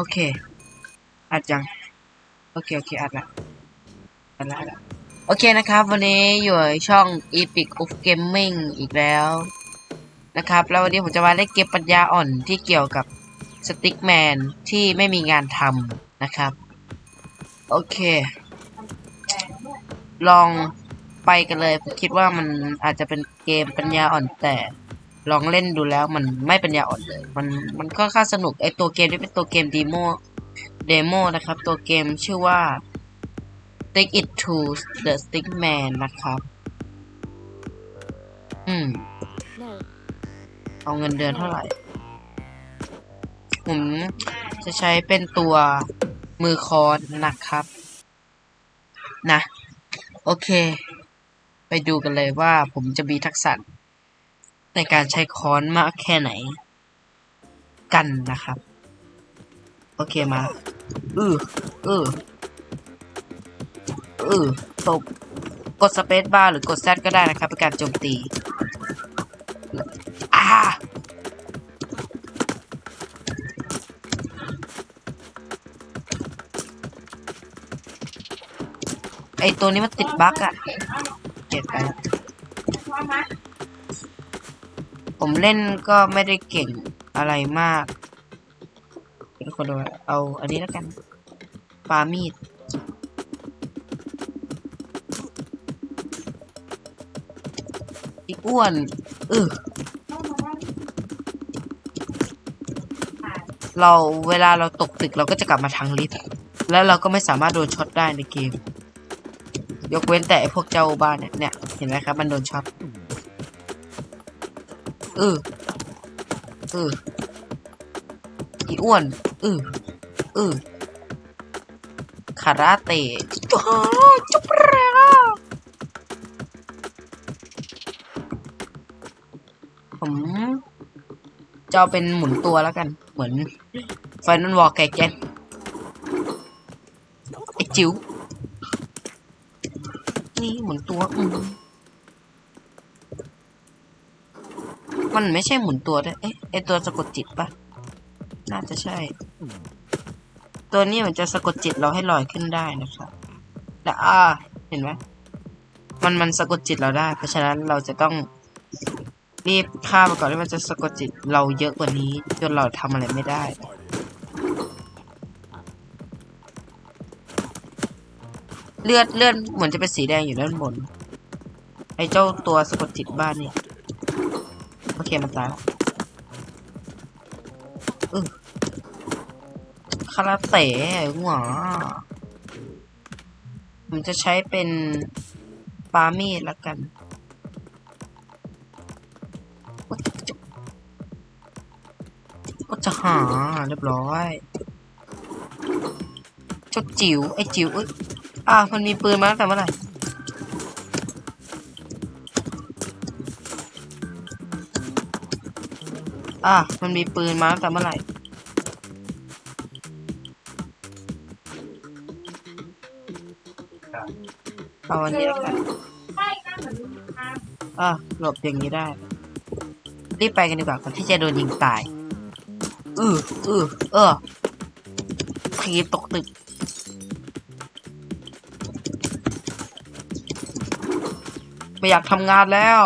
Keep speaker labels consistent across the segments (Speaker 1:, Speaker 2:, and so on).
Speaker 1: โอเค อัดยัง โอเค โอเค อัดละ อัดละอัดละโอเคนะครับ วันนี้อยู่ในช่อง Epic of Gaming อีกแล้วนะครับ แล้ววันนี้ผมจะมาเล่นเกมปัญญาอ่อนที่เกี่ยวกับสติ๊กแมนที่ไม่มีงานทำนะครับ โอเค ลองไปกันเลย ผมคิดว่ามันอาจจะเป็นเกมปัญญาอ่อนแต่ ลองเล่นดูแล้วมันไม่ปัญญาอ่อนเลย มันมันค่อนข้างสนุกไอตัวเกมที่เป็นตัวเกมดีโมเดโมนะครับ ตัวเกมชื่อว่า Stick It to the Stickman นะครับ อืม เอาเงินเดือนเท่าไหร่ ผมจะใช้เป็นตัวมือคอนนะครับ นะ โอเค ไปดูกันเลยว่าผมจะมีทักษะ ในการใช้ค้อนมากแค่ไหน กันนะครับ โอเคมาอืออืออือตบกดสเปซบาร์หรือกดแซดก็ได้นะครับเป็นการโจมตีอ่าไอตัวนี้มันติดบั๊กอะเก็บไป ผมเล่นก็ไม่ได้เก่งอะไรมากเป็นคนดูเอาอันนี้แล้วกันปามีดอีอ้วนเออเราเวลาเราตกตึกเราก็จะกลับมาทางลิฟต์แล้วเราก็ไม่สามารถโดนช็อตได้ในเกม ยกเว้นแต่พวกเจ้าบ้านเนี่ย เห็นไหมครับ มันโดนช็อต เออ เออ อีอ้วน เออ เออ คาราเต้จ้าจุ๊บแรงอะผมจะเป็นหมุนตัวแล้วกัน เหมือนไฟนอลวอลไก่แกนไอจิ๋วนี่หมุนตัว อืม มันไม่ใช่หมุนตัวด้วยเอ๊ะไอตัวสะกดจิตปะน่าจะใช่ ตัวนี้มันจะสะกดจิตเราให้ลอยขึ้นได้นะครับแต่อ่าเห็นไหมมันมันสะกดจิตเราได้ เพราะฉะนั้นเราจะต้องรีบฆ่าไปก่อนที่มันจะสะกดจิตเราเยอะกว่านี้ จนเราทำอะไรไม่ได้เลือดเลือดเหมือนจะเป็นสีแดงอยู่ด้านบน ไอ้เจ้าตัวสะกดจิตบ้านเนี่ย เคมันตายแล้วอือคาราเต้หัวผมจะใช้เป็นปามีดละกันก็จะหาเรียบร้อยจ้าจิ๋วไอ้จิ๋วอ้ยอ่ามันมีปืนมาตั้งแต่เมื่อไหร่ อ่ามันมีปืนมาตั้งแต่เมื่อไหร่เอาอันนี้แล้วกันอ่าหลบอย่างนี้ได้ รีบไปกันดีกว่าก่อนที่จะโดนยิงตาย อืออือเออทีตกตึก ไม่อยากทำงานแล้ว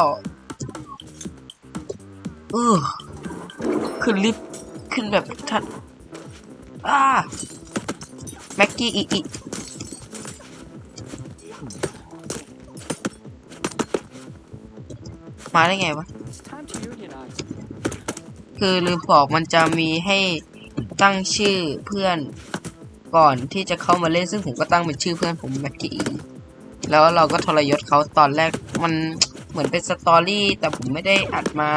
Speaker 1: เออ ขึ้นลิฟต์ขึ้นแบบทันอ้าแม็กกี้อีอีมาได้ไงวะ คือลืมบอกมันจะมีให้ตั้งชื่อเพื่อนก่อนที่จะเข้ามาเล่นซึ่งผมก็ตั้งเป็นชื่อเพื่อนผมแม็กกี้แล้วเราก็ทรยศเขาตอนแรกมันเหมือนเป็นสตอรี่แต่ผมไม่ได้อัดมา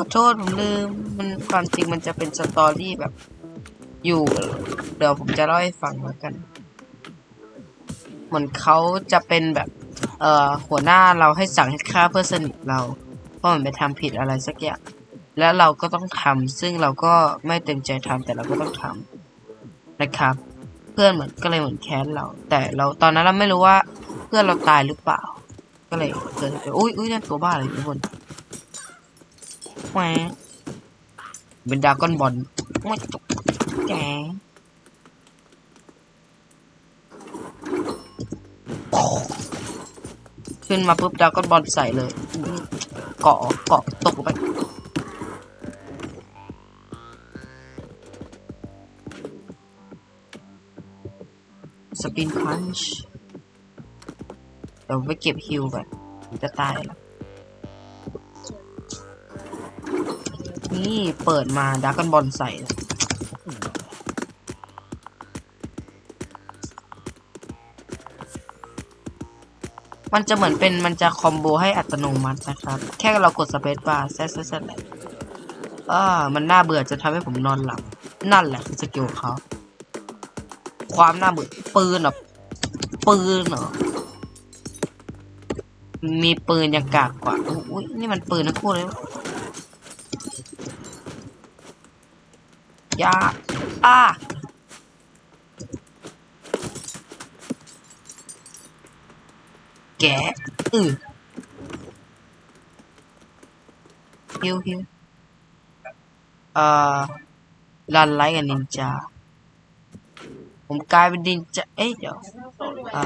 Speaker 1: ขอโทษผมลืมมันความจริงมันจะเป็นสตอรี่แบบ อยู่ เดี๋ยวผมจะเล่าให้ฟังแล้วกัน เหมือนเขาจะเป็นแบบ เอ่อหัวหน้าเราให้สั่งให้ฆ่าเพื่อสนิทเรา เพราะมันไปทำผิดอะไรสักอย่างแล้วเราก็ต้องทำซึ่งเราก็ไม่เต็มใจทำแต่เราก็ต้องทำนะครับ เพื่อนเหมือนก็เลยเหมือนแค้นเรา แต่เราตอนนั้นเราไม่รู้ว่าเพื่อนเราตายหรือเปล่า ก็เลยเกิดอุ้ยอุ้ยนั่นตัวบ้าอะไรทุกคน แหวะเป็นดาก้อนบอลไม่จบแกขึ้นมาปุ๊บดาก้อนบอลใส่เลย เกาะเกาะตกไปสปินพันช์เดี๋ยวไปเก็บฮิวก่อนจะตายแล้ว นี่เปิดมาดราก้อนบอลใส่มันจะเหมือนเป็นมันจะคอมโบให้อัตโนมัตินะครับ แค่เรากดสเปซบาร์แซดแซดแซดอ่ามันน่าเบื่อจะทำให้ผมนอนหลับ นั่นแหละคือสกิลเขาความน่าเบื่อปืนเหรอปืนเหรอมีปืนยังกากกว่าอุ้ยนี่มันปืนทั้งคู่เลยวะ ยาอ้าแกะอือฮิวฮิวเอ่อรันไลกับนินจา ผมกลายเป็นนินจา เอ้ยเดี๋ยวอ่า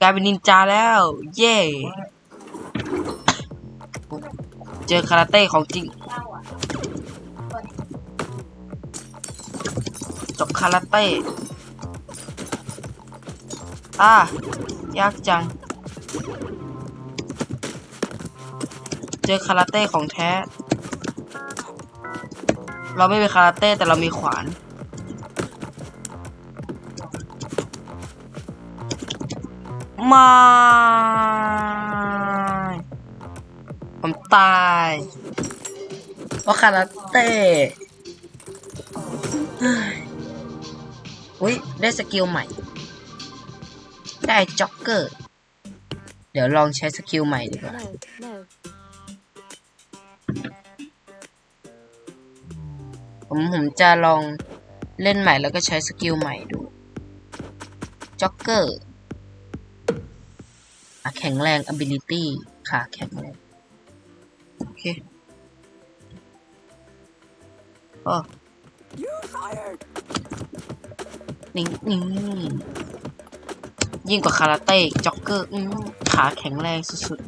Speaker 1: กลายเป็นนินจาแล้ว เย่ เจอคาราเต้ของจริง จบคาราเต้ อ่ายากจัง เจอคาราเต้ของแท้ เราไม่มีคาราเต้แต่เรามีขวานม่ผมตายเพราะคาราเต้ อุ้ยได้สกิลใหม่ ได้จ็อกเกอร์ เดี๋ยวลองใช้สกิลใหม่ดีกว่า
Speaker 2: No, no.
Speaker 1: ผมผมจะลองเล่นใหม่แล้วก็ใช้สกิลใหม่ดู จ็อกเกอร์ขาแข็งแรง ability ขาแข็งแรง โอเคโอ้ นี่นี่ยิ่งกว่าคาราเต้จ็อกเกอร์ขาแข็งแรงสุด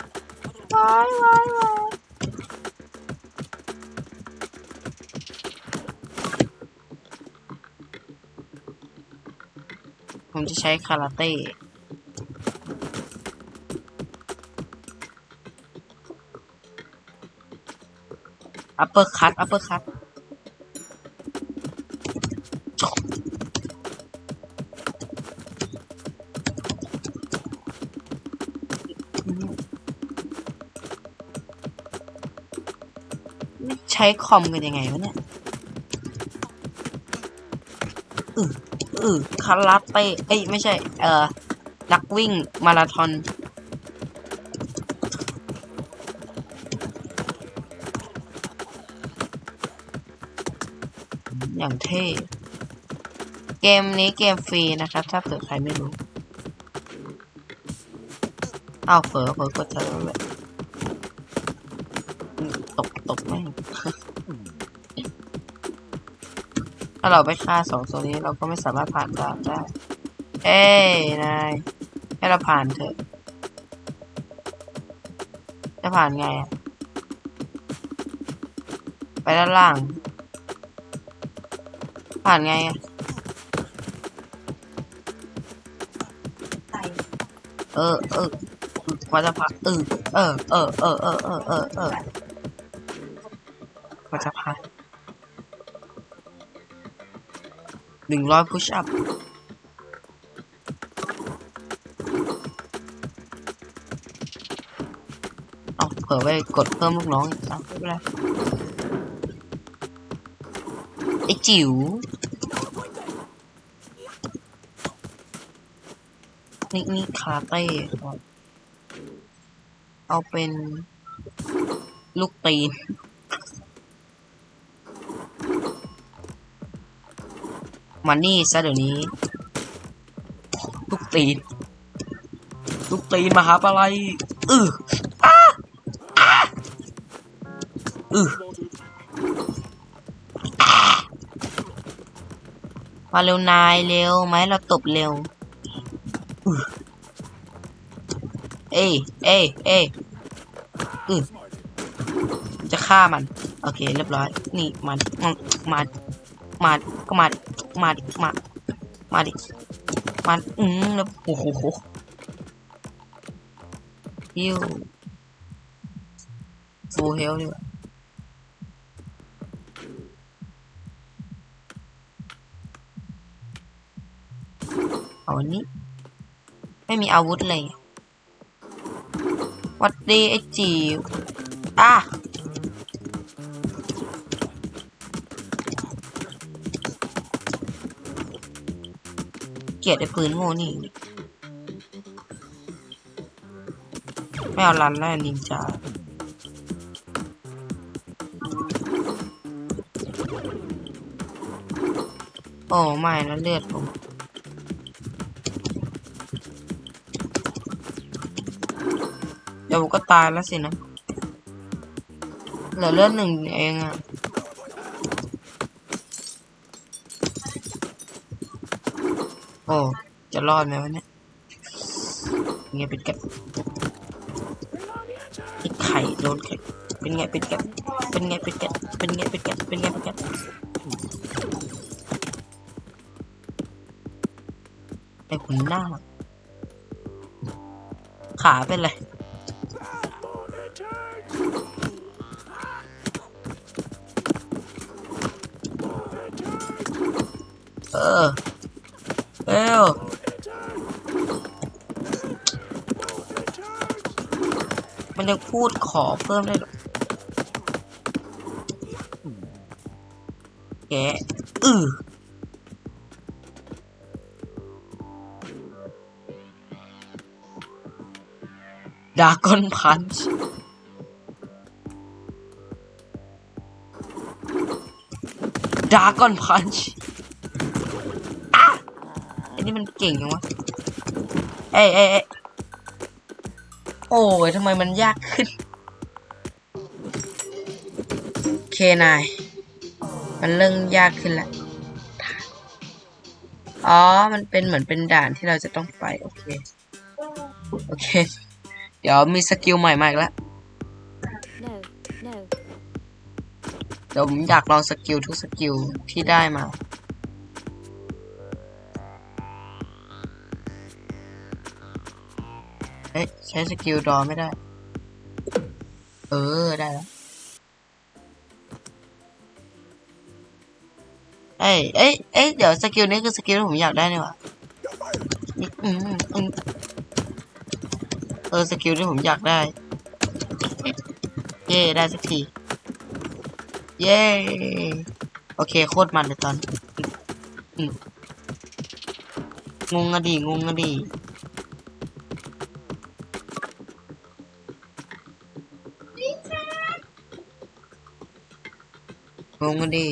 Speaker 1: ๆว้ายว้ายว้ายผมจะใช้คาราเต้อัปเปอร์คัตอัปเปอร์คัต ช้คอมกันยังไงวะเนี่ยอืออือคาราเต้เอ้ยไม่ใช่ เอ่อ นักวิ่งมาราธอนอย่างเท่ เกมนี้เกมฟรีนะครับ ถ้าเกิดใครไม่รู้ เอาเผลอเผลอกดเธอเลย ถ้าเราไปฆ่าสองตัวนี้เราก็ไม่สามารถผ่านด่านได้ เอ้ยนายให้เราผ่านเถอะ จะผ่านไงอะไปด้านล่าง ผ่านไงอะเออเออว่าจะผ่านเออเออเออเออเออเออ กว่าจะผ่าหนึ่งร้อยพุชอัพเอาเผื่อไปกดเพิ่มลูกน้องอีกเอาไม่เป็นไรไอจิ๋วนี่นี่คาเต้เอาเป็นลูกตีน มานี่ซะเดี๋ยวนี้ลูกตีนลูกตีนมาหาอะไรอืออ้าอ้าอือมาเร็วนายเร็วไหมเราตบเร็วอื้อเอ้ยเอ้ยเอ้ยอือจะฆ่ามัน โอเค เรียบร้อย นี่มาดิมามา มา ก็มา มาดิ มา มาดิ มา อืมแล้วโอ้โหฮิวฟูเฮลดีกว่าเอาอันนี้ ไม่มีอาวุธเลยวัดดีไอจีอะ กลียดไอ้ปืนโง่นี่ไม่เอาลันแล้วนินจาโอ้ไม่นะเลือดผมเดี๋ยวผมก็ตายแล้วสินะเหลือเลือดหนึ่งเองอะ โอ้ จะรอดไหมวะเนี่ยเงี้ยเป็นแกะไอ้ไข่โดนไข่เป็นไงเป็นแกะเป็นไงเป็นแกะเป็นไงเป็นแกะเป็นไงเป็นแกะไอ้หุ่นหน้า ขาเป็นไรเออ เร็วมันยังพูดขอเพิ่มได้หรอแกอือดากอนพันช์ดากอนพันช์ นี่มันเก่งจังวะเอ้ยเอ้ยเอ้ยโอ้ยทำไมมันยากขึ้น เคนาย มันเริ่มยากขึ้นแล้วอ๋อ มันเป็นเหมือนเป็นด่านที่เราจะต้องไป โอเค โอเค เดี๋ยวมีสกิลใหม่มาอีกแล้ว
Speaker 2: No, no.
Speaker 1: เดี๋ยวผมอยากลองสกิลทุกสกิลที่ได้มา ใช้สกิลดอไม่ได้ เออ ได้แล้วเอ้ยเอ้ยเอ้ยเดี๋ยวสกิลนี้คือสกิลที่ผมอยากได้นี่หว่าอืมอืมเออ สกิลที่ผมอยากได้ เย่ได้สักที เย้โอเค โคตรมันเลยตอนงงอะดีงงอะดี งงอะดี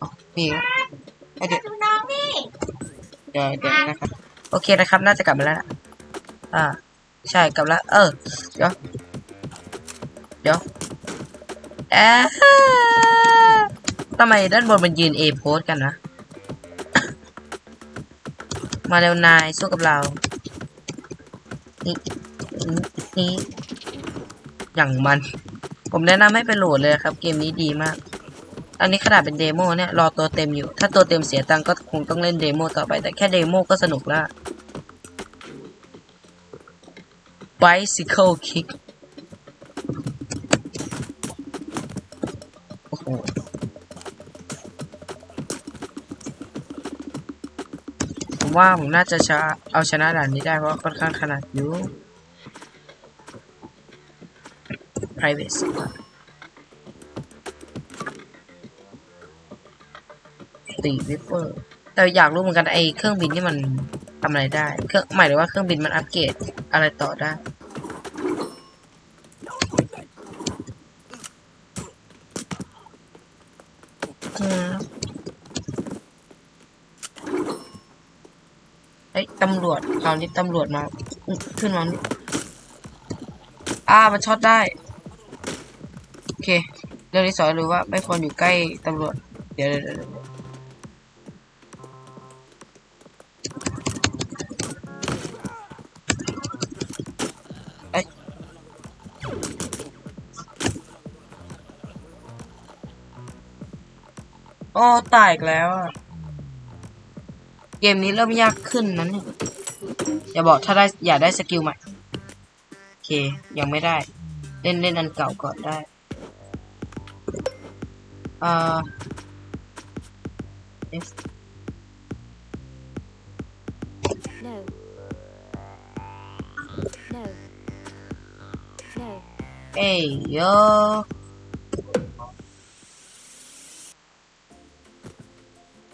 Speaker 1: อ๋อนี่ครับเอ้ยเดี๋ยวเดี๋ยวเดี๋ยวนะครับ โอเคนะครับ น่าจะกลับมาแล้วนะอ่า ใช่กลับแล้ว เออ เดี๋ยว เดี๋ยวแอะทำไมด้านบนมันยืน A โพสกันนะ มาเร็วนาย สู้กับเรา นี่ นี่นี่อย่างมัน ผมแนะนำให้ไปโหลดเลยครับ เกมนี้ดีมาก อันนี้ขนาดเป็นเดโมเนี่ยรอตัวเต็มอยู่ ถ้าตัวเต็มเสียตังค์ก็คงต้องเล่นเดโมต่อไป แต่แค่เดโมก็สนุกล้ว Bicycle Kick โอ้โหผมว่าผมน่าจะชเอาชนะด่านนี้ได้เพราะค่อนข้างขนาดอยู่ private ตีวิปเปอร์แต่อยากรู้เหมือนกันไอ้เครื่องบินนี่มันทำอะไรได้ เครื่องหมายถึงว่าเครื่องบินมันอัปเกรดอะไรต่อได้อืมเฮ้ยตำรวจคราวนี้ตำรวจมา ขึ้นมาอ่ามันช็อตได้ รื่องที่สองรู้ว่าไม่ควรอยู่ใกล้ตำรวจ เดี๋ยวเดี๋ยวเดี๋ยวเดี๋ยวเอ้ยโอ้ตายแล้วอะเกมนี้เริ่มยากขึ้นนั้นอย่าบอกถ้าได้อยากได้สกิลใหม่ โอเค ยังไม่ได้ เล่นเล่นอันเก่าก่อนได้ อ่า F
Speaker 2: No. No. No.
Speaker 1: เอ้ยโย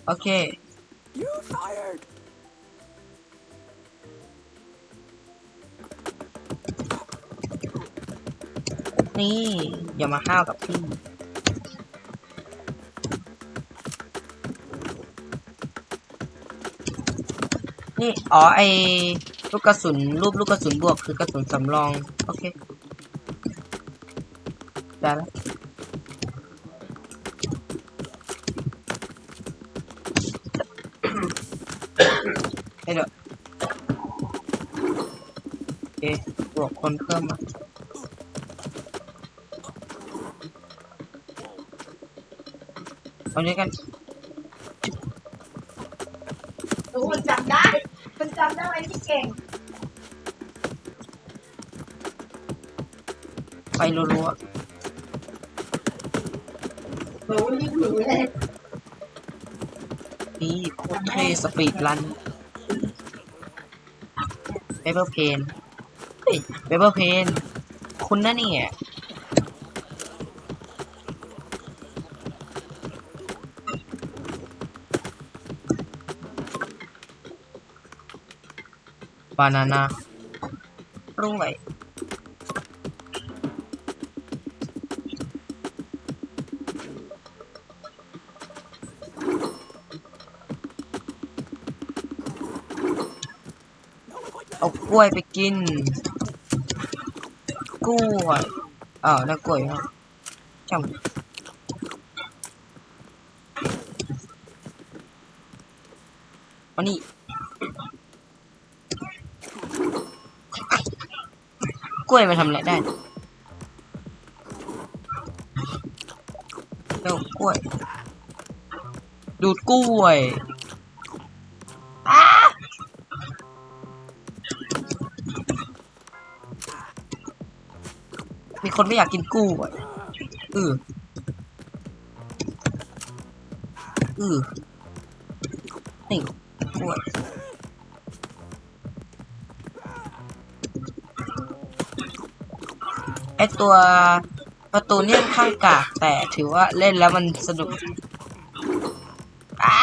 Speaker 1: โอเค
Speaker 3: You fired.
Speaker 1: นี่อย่ามาห้าวกับพี่ นี่ อ๋อ ไอลูกกระสุน รูปลูกกระสุนบวกคือกระสุนสำรอง โอเค ได้แล้วให้เดี๋ยวโอเค บวกคนเพิ่มมาเอานี้กัน
Speaker 4: ไป
Speaker 1: รัว
Speaker 4: รู้ยิ่รู้เลย
Speaker 1: ๆนี่โคตรเท่สปีดรันเปเปอร์เพนเฮ้ยเปเปอร์เพนคุณนั่นนี่ยบานาน่ารุ่งไหล กล้วยไปกิน กล้วยอ้าวแล้วกล้วยอะจังมานี่กล้วยมาทำอะไรได้เร็วกล้วย ดูดกล้วย คนไม่อยากกินกล้วยเออเออนี่กล้วยไอตัวประตูเนี่ยข้างกากแต่ถือว่าเล่นแล้วมันสนุกอา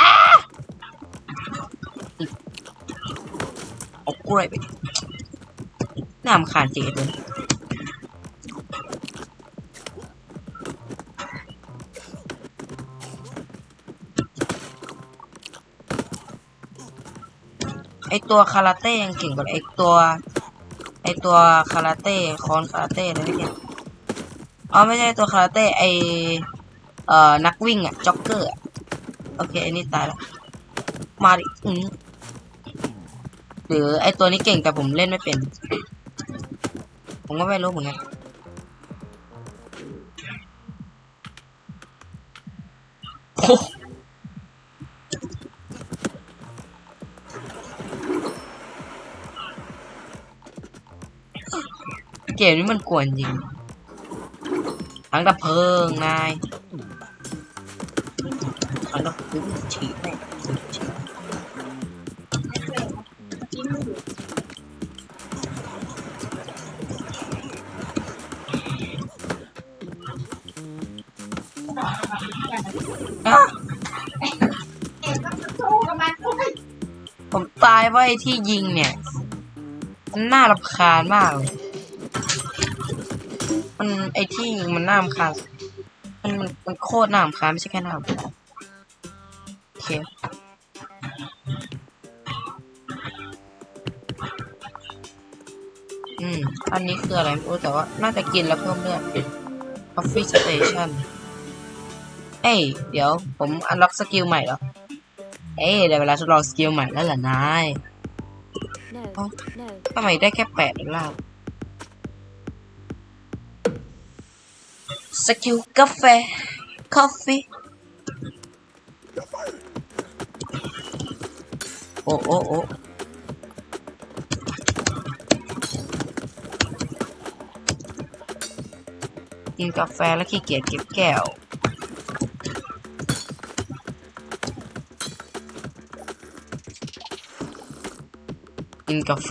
Speaker 1: เอากล้วยไปน่ารำคาญจริงไไอตัวคาราเต้ยังเก่งกว่าไอตัวไอตัวคาราเต้คอนคาราเต้อะไรไม่เกี่ยอ๋อไม่ใช่ตัวคาราเต้ไอเอ่อนักวิ่งอะจ็อกเกอร์อะโอเคอันนี้ตายล้วมาดิอืมหรือไอตัวนี้เก่งแต่ผมเล่นไม่เป็น ผมก็ไม่รู้เหมือนกันโอ้ เกมนี้มันกวนจริงทั้งดับเพลิงนายทั้งดับเพลิงฉีดแม่งฉีดอะ
Speaker 4: เก่งก็จะสู้กับมันโอ้ย
Speaker 1: ผมตายว่าไอ้ที่ยิงเนี่ยมันน่ารำคาญมากเลย มันไอ้ที่ยิงมันน่ารำคาญมันมันมันโคตรน่ารำคาญไม่ใช่แค่น่ารำคาญโอเคอืม อันนี้คืออะไรไม่รู้แต่ว่าน่าจะกินแล้วเพิ่มเลือด Office Station เอ้ย เดี๋ยวผมอันล็อกสกิลใหม่เหรอเอ้ยได้เวลาทดลองสกิลใหม่แล้วเหรอนาย
Speaker 2: No.
Speaker 1: Oh.
Speaker 2: No.
Speaker 1: ทำไมได้แค่แปดเองล่ะ สกิลกาแฟคอฟฟี่โอ้โอ้โอ้กินกาแฟแล้วขี้เกียจเก็บแก้วกินกาแฟ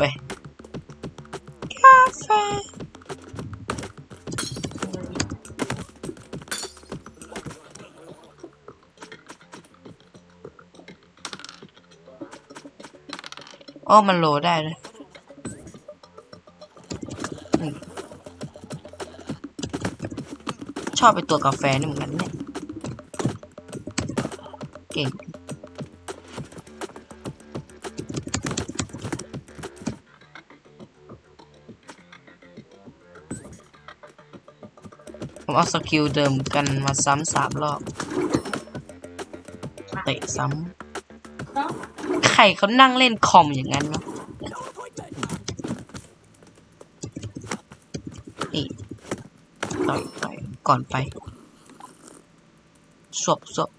Speaker 1: กาแฟ โอ้มันโหลดได้เลยชอบไปตัวกาแฟนี่เหมือนกันเนี่ย เก่ง ผมเอาสกิลเดิมกันมาซ้ำสามรอบ เตะซ้ำ รเขานั่งเล่นคอมอย่างนั้นวะนี่ต่อยต่อยก่อนไปสวบสวบ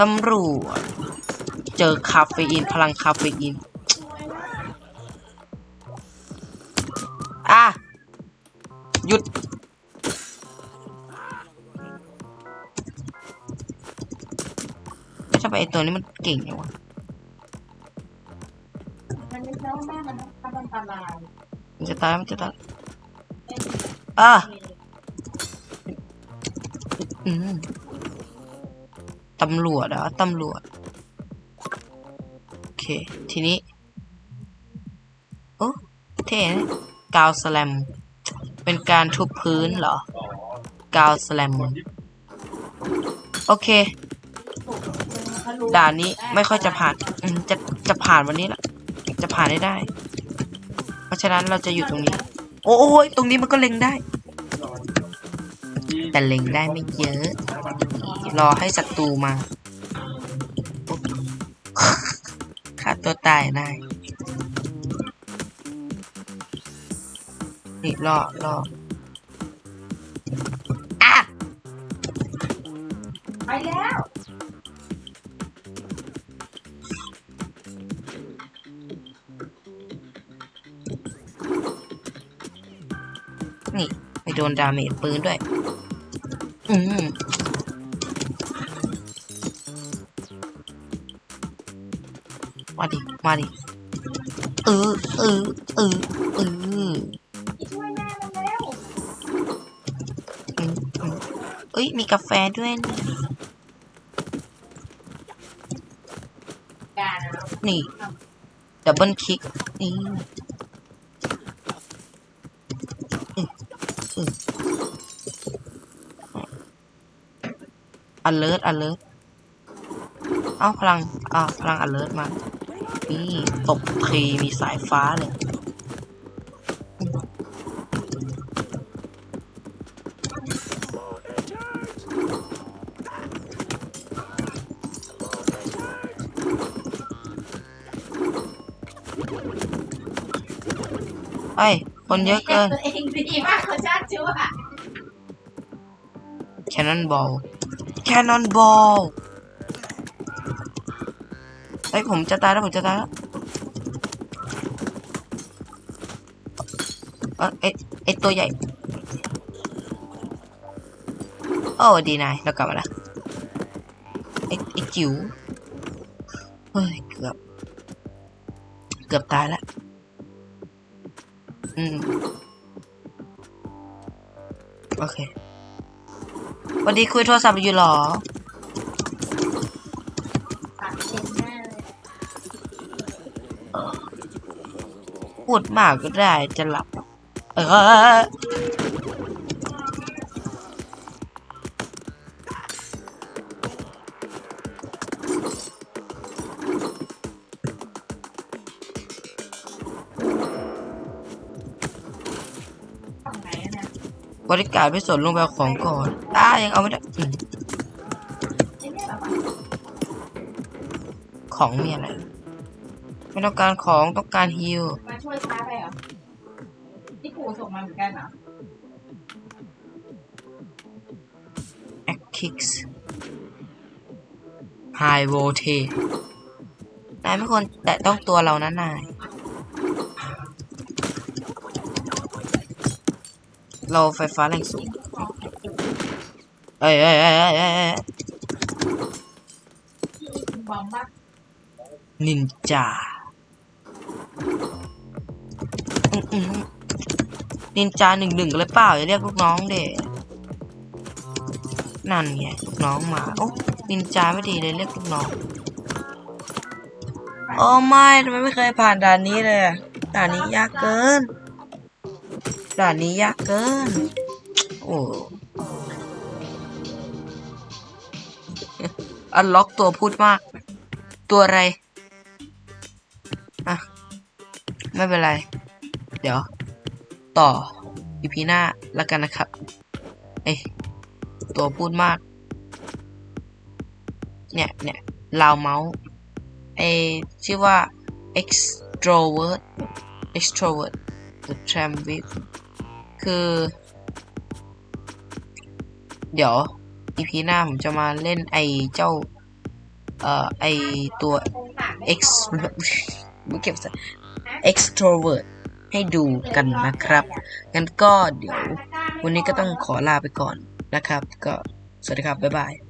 Speaker 1: ตำรวจ เจอคาเฟอีน พลังคาเฟอีน ไมไปไอตัวนี้มันเก่งไงวะ
Speaker 4: มันไม่ใช่ว่าแม่มันทำอันตราย
Speaker 1: มันจะตายมันจะตายอะอืมตำรวจเหรอตำรวจ โอเค ทีนี้ โอ้เท่นะกาวสแลม เป็นการทุบพื้นเหรอกาวสแลม โอเค ด่านนี้ไม่ค่อยจะผ่านจะจะผ่านวันนี้แหละจะผ่านได้ได้ เพราะฉะนั้นเราจะอยู่ตรงนี้ โอ้ยตรงนี้มันก็เล็งได้ แต่เล็งได้ไม่เยอะ รอให้ศัตรูมาฆ่าตัวตายได้นี่รอรออะ
Speaker 4: ไปแล้ว
Speaker 1: โดนดาเมจปืนด้วย อืมมาดิ มาดิ เออ เออ เออ เออ
Speaker 4: ช่วยแม่แล้ว
Speaker 1: อืมอืมเอ้ย มีกาแฟด้วย นี่ ดับเบิลคลิก นี่ อืมอืม alert alert เอาพลังอ้าพลัง alert มานี่ตบทีมีสายฟ้าเลยเอ้ยคนเยอะเกิน
Speaker 4: ตัวเองดีมากเขาชา
Speaker 1: แคนนอนบอลแคนนอนบอลเฮ้ผมจะตายแล้วผมจะตายแล้วเออไอไอตัวใหญ่ โอ้ดีนายเรากลับมาละไอไอจิ๋วเฮ้ยเกือบ เกือบตายแล้วอืม โอเค วันนี้คุยโทรศัพท์อยู่หรอ พูดมากก็ได้จะหลับ เออ ริการไม่สนลงไปเอาของก่อนอ้ายังเอาไม่ได้อืม
Speaker 4: ไอ้เนี่ยแบบว่า
Speaker 1: ของมีอะไรไม่ต้องการของต้องการฮิล
Speaker 4: มาช่วยช้าไปเหรอที่ปู่ส่งมาเหมือนกันเหรอ
Speaker 1: แอคคิกส์ไฮโวเทนายไม่ควรแตะต้องตัวเรานะนาย เราไฟฟ้าแรงสูง เอ้ยเอ้ยเอ้ยเอ้ยเอ้ยเนินจาอืมอืมนินจาหนึ่งหนึ่งเลยเปล่าอย่าเรียกลูกน้องเด็นั่นไงลูกน้องมา โอ้นินจาไม่ดีเลยเรียกลูกน้อง โอ้ไม่ทำไมไม่เคยผ่านด่านนี้เลย ด่านนี้ยากเกิน ด่านนี้ยาก เกิน โอ้อันล็อกตัวพูดมาก ตัวอะไร อะ ไม่เป็นไร เดี๋ยว ต่ออีพีหน้าแล้วกันนะครับ เอ้ยตัวพูดมาก เนี่ยเนี่ยลาวเมาส์ไอชื่อว่า extrovert extrovert the tram with คือ เดี๋ยวอีพีหน้าผมจะมาเล่นไอเจ้า เอ่อ ไอตัว X ไม่เก็บส่ extrovert ให้ดูกันนะครับ งั้นก็เดี๋ยววันนี้ก็ต้องขอลาไปก่อนนะครับ ก็สวัสดีครับ บ๊ายบาย